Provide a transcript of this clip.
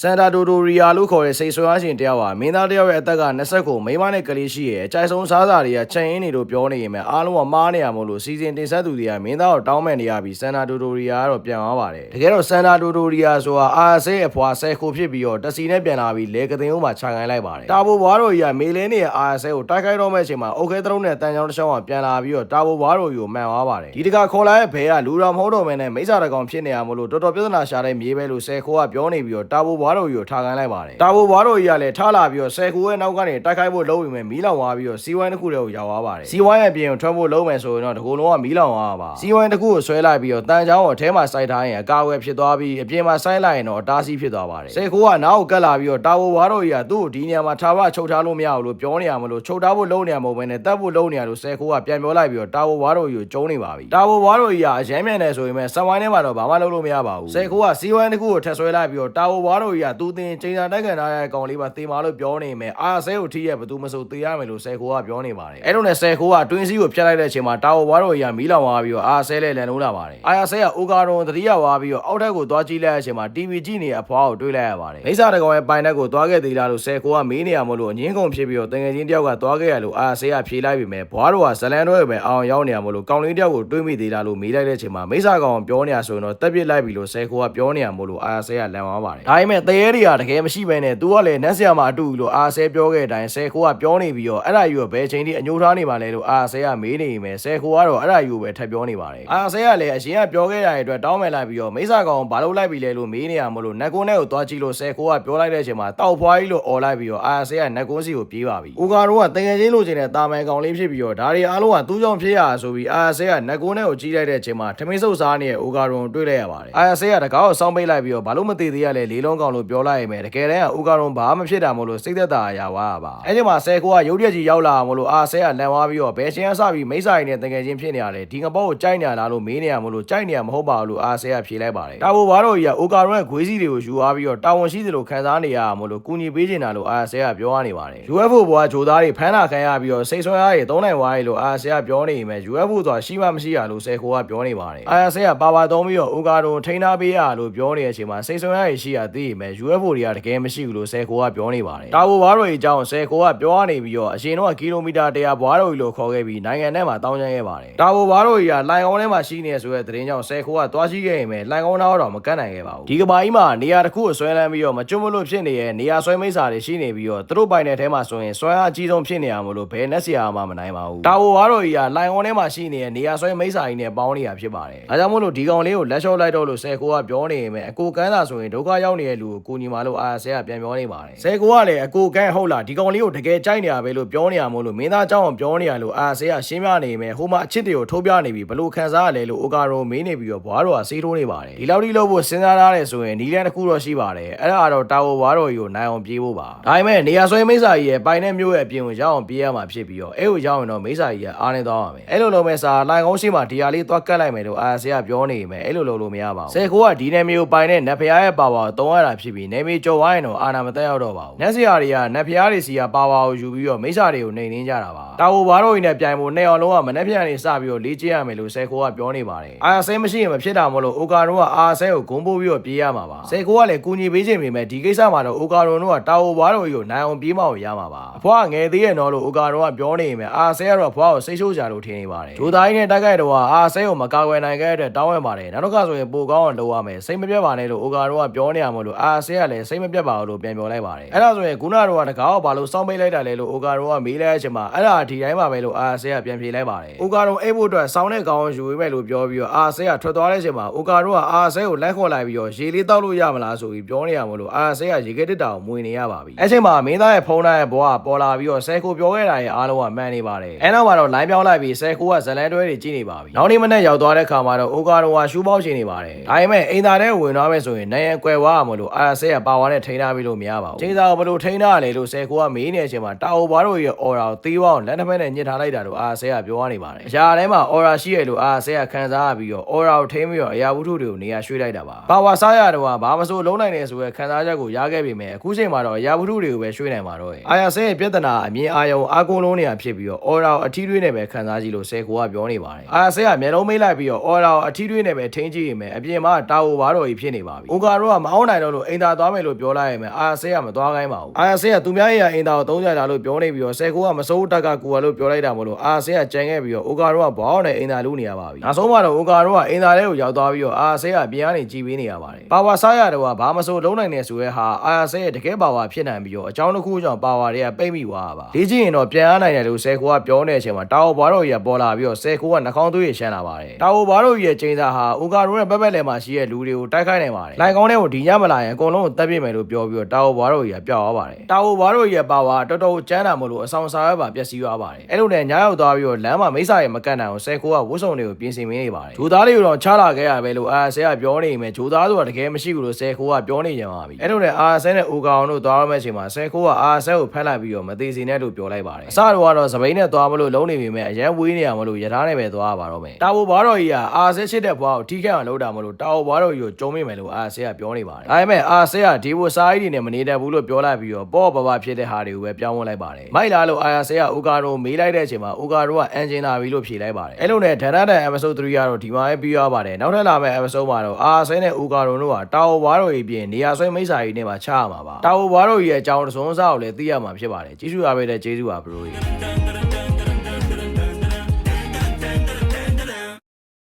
စန်တာဒိုဒိုရီယာလို့ခေါ်တဲ့စိတ်ဆွမ်းအားရှင်တယောက်ဟာမင်းသားတယောက်ရဲ့အသက်က20ကိုမိန်းမနဲ့ကလေးရှိရဲ့အကြိုက်ဆုံးစားစာတွေကချန်ရင်းနေလို့ပြောနေရင်ပဲအားလုံးကမားနေရမို့လို့စီစဉ်တင်ဆက်သူတွေကမင်းသားကိုတောင်းမဲ့နေရပြီးစန်တာဒိုဒိုရီယာကတော့ပြန်သွားပါတယ်တကယ်တော့စန်တာဒိုဒိုရီယာဆိုတာအာဆဲအဖွာဆဲခိုဖြစ်ပြီးတော့တစီနဲ့ပြန်လာပြီးလေကသိန်းဦးမှာခြာခိုင်းလိုက်ပါတယ်တာဘိုဘွားတို့ကြီးကမေလင်းနေရဲ့အာဆဲကိုတိုက်ခိုက်တော့မဲ့အချိန်မှာအိုခဲသလုံးနဲ့တန်ချောင်းတစ်ချောင်းကပြန်လာပြီးတော့တာဘိုဘွားတို့ကြီးကိုမှန်သွားပါတယ်ဒီတခါခေါ်လာတဲ့ဘဲကလူတော်မဟုတ်တော့မဲနဲ့မိစ္ဆာတကောင်ဖြစ်နေရမို့လို့တော်တော်ပြဿနာရှာတဲ့မြေပဲလို့ဆဲခိုးကပြောနေပြီးတော့တာဘိုဘွားတို့ကြီးကိုထားခိုင်းလိုက်ပါတယ်တာဘိုဘွားတို့ကြီးကလည်းထားလာပြီးတော့ဆဲခိုးရဲ့နောက်ကနေတိုက်ခိုက်ဖို့လုပ်ပြီးမယ်မီးလောင်သွားပြီးတော့စီဝိုင်းတစ်ခုတည်းကိုရောက်သွားပါတယ်စီဝိုင်းရဲ့ပြင်ကိုထွက်ဖို့လုပ်မယ်ဆိုရင်တော့ဒီကုလုံးကမီးလောင်သွားပါစီဝိုင်းတစ်ခုကိုဆွဲလိုက်ပြီးတော့တန်ချောင်းကိုအထဲမှာစိုက်ထားရင်အကာအကွယ်ဖြစ်သွားပြီးအပြင်မှာစိုက်လိုက်ရင်တော့အတားဆီးဖြစ်သွားပါတယ်ဆဲခိုးကနောက်ကိုကတ်လာပြီးတော့တာဘိုဘွားတို့ကြီးကသူ့ကိုဒီနေရာမှာထားပါချုပ်ထားလို့မရဘူးလို့ပြောနေရမလို့ချုပ်ထားဖို့လုပ်နေရမဟုတ်ဘဲနဲ့တတ်ဖို့လုပ်နေရလို့ဆဲခိုးကပြန်ပြောလိုက်ပြီးတော့တာဘိုဘွားတို့ကြီးကိုကျုံးနေပါပြီတာဘိုဘွားတို့ကြီးကအရမ်းမြန်နေဆိုရင်ပဲဆန်ဝိုင်းထဲမှာတော့ဘာမှလုပ်လို့မရပါဘူးဆဲခိုးကစီဝိုင်းတစ်ခုကိုထက်ဆွဲလိုက်ပြီးတော့တာဘိုဘွားတို့ကြီးကသူတင်ချိန်စာတိုက်ခံထားတဲ့ကောင်လေးပါတေမာလို့ပြောနေမယ်အာဆဲကိုထိရဲ့ဘသူမဆိုတေရမယ်လို့ဆဲခိုးကပြောနေပါတယ်အဲ့တော့နဲ့ဆဲခိုးကတွင်းစည်းကိုဖျက်လိုက်တဲ့အချိန်မှာတာဘိုဘွားတို့ကြီးကမီးလောင်သွားပြီးတော့အာဆဲလည်းလန်လို့လာပါတယ်အာဆဲကအိုကာရွန်တတိယဝါပြီးတော့အောက်ထက်ကိုသွားကြည့်လိုက်တဲ့အချိန်မှာ TV ကြည့်နေတဲ့အဖွားကိုတွေးလိုက်ရပါတယ်မိစ္ဆာတကောင်ရဲ့ပိုင်တဲ့ကိုသွားခဲ့သေးလားလို့ဆဲခိုးကမေးနေရမလို့အငင်းကုန်ဖြစ်ပြီးတော့တငယ်ချင်းတယောက်ကသွားခဲ့ရလို့အာဆဲကဖြေလိုက်ပြီမဲ့ဘွားတို့ကဇလန်တော့ပဲအောင်ရောက်နေရမလို့ကောင်လေးတယောက်ကိုတွေးမိသေးလားလို့မေးလိုက်တဲ့အချိန်မှာမိစ္ဆာကောင်ပြောနေရဆိုရင်တော့တက်ပစ်လိုက်ပြီလို့ဆဲခိုးကပြောနေရမလို့အာဆဲကလန်သွားပါတယ်ဒါပေမဲ့တရေတွေကတကယ်မရှိဘဲနဲ့ तू ကလည်းနက်ဆရာမအတူလို့အာဆဲပြောခဲ့တဲ့အတိုင်းဆဲခိုးကပြောနေပြီးတော့အဲ့ဒါယူကဘယ်ချိန်ထိအညိုးထားနေပါလဲလို့အာဆဲကမေးနေမယ်ဆဲခိုးကတော့အဲ့ဒါယူပဲထပ်ပြောနေပါတယ်အာဆဲကလည်းအရင်ကပြောခဲ့ရတဲ့အတွက်တောင်းမယ်လိုက်ပြီးတော့မိစ္ဆာကောင်ဘာလို့လိုက်ပြီလဲလို့မေးနေရမလို့နက်ကုန်းနဲ့ကိုသွားကြည့်လို့ဆဲခိုးကပြောလိုက်တဲ့အချိန်မှာတောက်ဖွားကြီးလို့អော်လိုက်ပြီးတော့အာဆဲကနက်ကုန်းစီကိုပြေးပါပြီဦးကာတို့ကတကယ်ချင်းလို့ချင်တဲ့တာမန်ကောင်လေးဖြစ်ပြီးတော့ဒါတွေအားလုံးကသူ့ကြောင့်ဖြစ်ရဆိုပြီးအာဆဲကနက်ကုန်းနဲ့ကိုကြီးလိုက်တဲ့အချိန်မှာထမင်းစုပ်စားနေတဲ့ဦးကာရုံတွေ့လိုက်ရပါတယ်အာဆဲကတကားကိုစောင်းပိတ်လိုက်ပြီးတော့ဘာလို့မသေးသေးရလဲလေးလုံးကောင်လို့ပြောလိုက်ရမယ်တကယ်တမ်းကဦးကာရုံဘာမှဖြစ်တာမလို့စိတ်သက်သာရဝါပါအဲ့ဒီမှာဆဲခိုးကရုပ်ရက်ကြီးရောက်လာမလို့အာဆဲကလန်သွားပြီးတော့ဘယ်ရှင်ကစပြီးမိစ္ဆာရင်းနဲ့တကယ်ချင်းဖြစ်နေရတယ်ဒီငပေါက်ကိုကြိုက်နေရလားလို့မေးနေရမလို့ကြိုက်နေရမဟုတ်ပါဘူးလို့အာဆဲကဖြေလိုက်ပါတယ်တာဘိုဘာတို့ကြီးကဦးကာရုံရဲ့ခွေးစီတွေကိုယူအားပြီးတော့တာဝန်ရှိသလိုခံစားနေရမလို့ကူညီပေးချင်တာလို့အာဆဲကပြောရနေပါတယ် UFO ဘွားဂျိုသားတွေဖမ်းလာခံရပြီးတော့စိတ်ဆွဲအားတွေသုံးနိုင်သွားပြီလို့အာဆဲကပြောနေပေမဲ့ UFO ဆိုတာရှိမှမရှိရလို့ဆဲခိုးကပြောနေပါတယ်အာဆဲကပါပါသုံးပြီးတော့ဦးကာတို့ထိန်းထားပေးရလို့ပြောနေတဲ့အချိန်မှာစိတ်ဆွဲအားတွေရှိရသေးပေမဲ့ UFO တွေကတကယ်မရှိဘူးလို့ဆဲခိုးကပြောနေပါတယ်တာဘိုဘွားတို့ကြီးအကြောင်းဆဲခိုးကပြောနေပြီးတော့အရှင်တော့ကီလိုမီတာ100ဘွားတို့ကြီးလို့ခေါ်ခဲ့ပြီးနိုင်ငံထဲမှာတောင်းကျမ်းခဲ့ပါတယ်တာဘိုဘွားတို့ကြီးကလိုင်အောင်ထဲမှာရှိနေဆိုတဲ့သတင်းကြောင့်ဆဲခိုးကသွားရှိခဲ့ရင်ပဲလိုင်အောင်တော့မကတ်နိုင်ခဲ့ပါဘူးဒီကဘာကြီးမှာနေရာတစ်ခုကိုဆွဲလန်းပြီးတော့မကျွတ်မလို့ဖြစ်နေတဲ့နေရာဆွဲမိတ်စာတွေရှိနေပြီးတော့သူတို့ပိုင်တဲ့ထဲမှာဆိုရင်ဆွဲအားအကြီးဆုံးဖြစ်နေရမလို့ဘယ်နဲ့ဆရာမှမနိုင်ပါဘူးတာဝိုဘာတို့ကြီးကလိုင်အောင်ထဲမှာရှိနေတဲ့နေရာဆွဲမိတ်စာကြီးနဲ့ပေါင်းနေတာဖြစ်ပါတယ်ဒါကြောင့်မို့လို့ဒီကောင်လေးကိုလက်လျှော့လိုက်တော့လို့ဆဲကိုကပြောနေရင်ပဲအကိုကန်းသာဆိုရင်ဒုက္ခရောက်နေတဲ့လကိုကိုညီမလို့အာဆဲကပြန်ပြောနေပါတယ်ဆဲကိုကလည်းအကိုကန်းဟုတ်လားဒီကောင်လေးကိုတကယ်ကြိုက်နေရပဲလို့ပြောနေရမို့လို့မင်းသားเจ้าအောင်ပြောနေရလို့အာဆဲကရှင်းပြနေမယ်ဟိုမှာအချစ်တွေကိုထုတ်ပြနေပြီဘလို့ခံစားရလဲလို့အိုကာရိုမေးနေပြီးတော့ဘွားတော်ကစေးထိုးနေပါတယ်ဒီလောက်ထိလို့ဖို့စဉ်းစားထားတယ်ဆိုရင်နီလန်တစ်ခုတော့ရှိပါတယ်အဲ့ဒါကတော့တာဝဘွားတော်ကြီးကိုနိုင်အောင်ပြေးဖို့ပါဒါပေမဲ့နေရာဆွဲမိတ်စာကြီးရဲ့ပိုင်တဲ့မျိုးရဲ့အပြင်ကိုရောက်အောင်ပြေးရမှာဖြစ်ပြီးတော့အဲ့ကိုရောက်ရင်တော့မိတ်စာကြီးကအားနေသွားပါမယ်အဲ့လိုလုံးမဲ့စာလိုင်ကုန်းရှိမှဒီဟာလေးသွားကတ်လိုက်မယ်လို့အာဆဲကပြောနေမယ်အဲ့လိုလုပ်လို့မရပါဘူးဆယ်ခိုးကဒီနယ်မျိုးပိုင်တဲ့နတ်ဖျားရဲ့ပါဝါကိုတုံးရတာ ဖြစ်ပြီးနယ်မြေကျော်ဝိုင်းတော့အာနာမတက်ရောက်တော့ပါဘူးနတ်စရာတွေကနတ်ဖျားတွေစီကပါဝါကိုယူပြီးတော့မိတ်စာတွေကိုနှိမ်နှင်းကြတာပါတာဝဘာတို့ကြီးနဲ့ပြိုင်ဖို့နှစ်အောင်လုံးကမနှက်ဖြန်နေစပြီးတော့လေ့ကျင့်ရမယ်လို့ဆယ်ခိုးကပြောနေပါတယ်အာဆဲမရှိရင်မဖြစ်တာမလို့အိုကာတို့ကအာဆဲကိုဂုံပိုးပြီးတော့ပြေးရမှာပါဆယ်ခိုးကလည်းကူညီပေးခြင်းပေမဲ့ဒီကိစ္စမှာတော့အိုကာတို့ကတာဝဘာတို့ကြီးကိုနိုင်အောင်ပြေးမအောင်ရမှာပါအဖွားငယ်သေးရဲ့နော်လို့အိုကာတို့ကပြောနေပေမဲ့အာဆဲကတော့အဖွားကိုစိတ်ဆိုးကြလို့ထင်နေပါတယ်ဂျိုသားကြီးနဲ့တိုက်ခိုက်တော့အာဆဲကိုမကာကွယ်နိုင်ခဲ့တဲ့တောင်းရပါတယ်နောက်တော့ကဆိုရင်ပိုကောင်းအောင်လုပ်ရမယ်စိတ်မပြတ်ပါနဲ့လို့အိုကာတို့ကပြောနေရမလို့အာဆဲကလည်းစိတ်မပြတ်ပါဘူးလို့ပြန်ပြောလိုက်ပါတယ်အဲ့ဒါဆိုရင်ခုနကတော့တကားကိုဘာလို့စောင်းပိတ်လိုက်တာလဲလို့အိုကာတို့ကမေးလိုက်တဲ့အချိန်မှာအဲ့ဒါဒီတိုင်းပါပဲလို့အာဆဲကပြန်ဖြေလိုက်ပါတယ်အိုကာတို့အိတ်ဖို့အတွက်စောင်းတဲ့ကောင်းယူပေးမယ်လို့ပြောပြီးတော့အာဆဲကထွက်သွားတဲ့အချိန်မှာအိုကာတို့ကအာဆဲကိုလိုက်ခေါ်လိုက်ပြီးတော့ရေလေးတောက်လို့ရမလားဆိုပြီးပြောနေရမလို့အာဆဲကရေခဲတစ်တောင်မွေနေရပါပြီအဲ့ချိန်မှာမင်းသားရဲ့ဖုန်းသားရဲ့ဘောကပေါ်လာပြီးတော့ဆဲကိုပြောခဲ့တာရဲ့အားလုံးကမှန်နေပါတယ်အဲ့နောက်မှာတော့လိုင်းပြောင်းလိုက်ပြီးဆဲကိုကဇလန်တွဲတွေကြည့်နေပါပြီနောက်နေ့မနေ့ရောက်သွားတဲ့ခါမှာတော့အိုကာတို့ကရှူးပေါက်ချင်နေပါတယ်ဒါပေမဲ့အိမ်သားထဲဝင်သွားမယ်ဆိုရင်နိုင်ရန်ကွယ်ဝါမလို့အာဆဲကပါဝါနဲ့ထိန်းထားပြီးလို့မရပါဘူးချိန်စာကိုဘယ်လိုထိန်းထားရလဲလို့ဆဲကိုကမေးနေတဲ့အချိန်မှာတာအိုဘာတို့ရဲ့အော်ရာကိုသေးဝအောင်လက်တစ်ဖက်နဲ့ညှစ်ထားလိုက်တာလို့အာဆဲကပြောနေပါတယ်အရာထဲမှာအော်ရာရှိရလို့အာဆဲကခံစားရပြီးတော့အော်ရာကိုထိန်းပြီးတော့အရာဝတ္ထုတွေကိုနေရာရွှေ့လိုက်တာပါပါဝါစားရတော့ဘာမဆိုလုံးနိုင်နေဆိုရဲခံစားချက်ကိုရခဲ့ပေမဲ့အခုချိန်မှာတော့အရာဝတ္ထုတွေကိုပဲရွှေ့နိုင်ပါတော့တယ်အာယာဆဲရဲ့ပြဿနာအမြင်အာရုံအာကုန်းလုံးနေရဖြစ်ပြီးတော့အော်ရာကိုအထီးတွေးနဲ့ပဲခံစားကြည့်လို့ဆဲကိုကပြောနေပါတယ်အာယာဆဲကမျက်လုံးမိတ်လိုက်ပြီးတော့အော်ရာကိုအထီးတွေးနဲ့ပဲထိန်းကြည့်ရင်ပဲအပြင်မှာတာဝဘာတော်ကြီးဖြစ်နေပါပြီအိုကာတော့ကမအောင်နိုင်တော့လို့လို့အိမ်သာသွားမယ်လို့ပြောလိုက်ရင်အာဆဲကမသွားခိုင်းပါဘူးအာဆဲကသူများရဲ့အိမ်သာကိုသုံးကြတာလို့ပြောနေပြီးတော့ဆဲခိုးကမစိုးတက်ကကူရလို့ပြောလိုက်တာမလို့အာဆဲကကြံခဲ့ပြီးတော့အိုကာတို့ကဘောင်းနဲ့အိမ်သာလူနေရပါပြီနောက်ဆုံးမှတော့အိုကာတို့ကအိမ်သာထဲကိုရောက်သွားပြီးတော့အာဆဲကပြန်ကနေကြည်ပေးနေရပါတယ်ပါဝါစားရတော့ဘာမစိုးလုံးနိုင်နေဆိုရဲဟာအာဆဲရဲ့တကယ်ပါဝါဖြစ်နိုင်ပြီးတော့အကြောင်းတစ်ခုကြောင့်ပါဝါတွေကပိတ်မိသွားတာပါလေ့ကျင့်ရင်တော့ပြန်အားနိုင်တယ်လို့ဆဲခိုးကပြောနေတဲ့အချိန်မှာတာဝဘာတို့ကြီးကပေါ်လာပြီးတော့ဆဲခိုးကနှာခေါင်းသွေးရရှမ်းလာပါတယ်တာဝဘာတို့ကြီးရဲ့ချိန်စာဟာအိုကာတို့ရဲ့ပက်ပက်လယ်မှာရှိတဲ့လူတွေကိုတိုက်ခိုက်နိုင်ပါတယ်လိုက်ကောင်းတဲ့ကိုဒီညမလာရင်အကုန်လုံးကိုတပ်ပြစ်မယ်လို့ပြောပြီးတော့တာဝဘာတို့ကြီးကပျောက်သွားပါတယ်တာဝဘာတို့ကြီးရဲ့ပါဝါတော်တော်ကျန်းတာမလို့အဆောင်စားရပါပျက်စီးသွားပါတယ်အဲ့လိုနဲ့ညရောက်သွားပြီးတော့လမ်းမှာမိစ္ဆာရဲ့မကန့်နိုင်အောင်ဆဲခိုးကဝှစုံတွေကိုပြင်ဆင်မင်းနေပါတယ်ဂျိုသားတွေကိုတော့ချလာခဲ့ရပဲလို့အာဆဲကပြောနေမယ်ဂျိုသားဆိုတာတကယ်မရှိဘူးလို့ဆဲခိုးကပြောနေကြပါပြီအဲ့လိုနဲ့အာဆဲနဲ့အိုကောင်တို့သွားရမယ့်အချိန်မှာဆဲခိုးကအာဆဲကိုဖမ်းလိုက်ပြီးတော့မသေးစီနဲ့လို့ပြောလိုက်ပါတယ်အစတော့ကတော့စပိန်နဲ့သွားမလို့လုံးနေပြီမဲ့အရန်ဝေးနေရမလို့ရထားနဲ့ပဲသွားရပါတော့မယ်တာဝဘာတော်ကြီးကအာဆဲချစ်တဲ့ဘွားကိုထိခိုက်အောင်လုပ်တာမလို့တာဝဘာတော်ကြီးကိုကျုံမိမယ်လို့အာဆဲကပြောနေပါတယ်ဒါပေမဲ့အာဆဲကဒီဘိုစာအီးတွေနဲ့မနေတတ်ဘူးလို့ပြောလိုက်ပြီးတော့ပေါ့ပပဖြစ်တဲ့ဟာတွေကိုပဲပြောင်းဝင်လိုက်ပါတယ်မိုက်လာလို့အာဆဲကအိုကာတို့မေးလိုက်တဲ့အချိန်မှာအိုကာတို့ကအန်ဂျင်နာပြီလို့ဖြေလိုက်ပါတယ်အဲ့လိုနဲ့ဒန်နာတန် episode 3ကတော့ဒီမှာပဲပြီးသွားပါတယ်နောက်ထပ်လာမယ့် episode မှာတော့အာဆဲနဲ့အိုကာတို့ကတာဝဘာတော်ကြီးပြင်နေရာဆွဲမိတ်စာကြီးနဲ့မှာချရမှာပါတာဝဘာတော်ကြီးရဲ့အကြောင်းတစုံစားကိုလည်းသိရမှာဖြစ်ပါတယ်ကျေးဇူးအားပေးတဲ့ကျေးဇူးပါဘရိုကြီး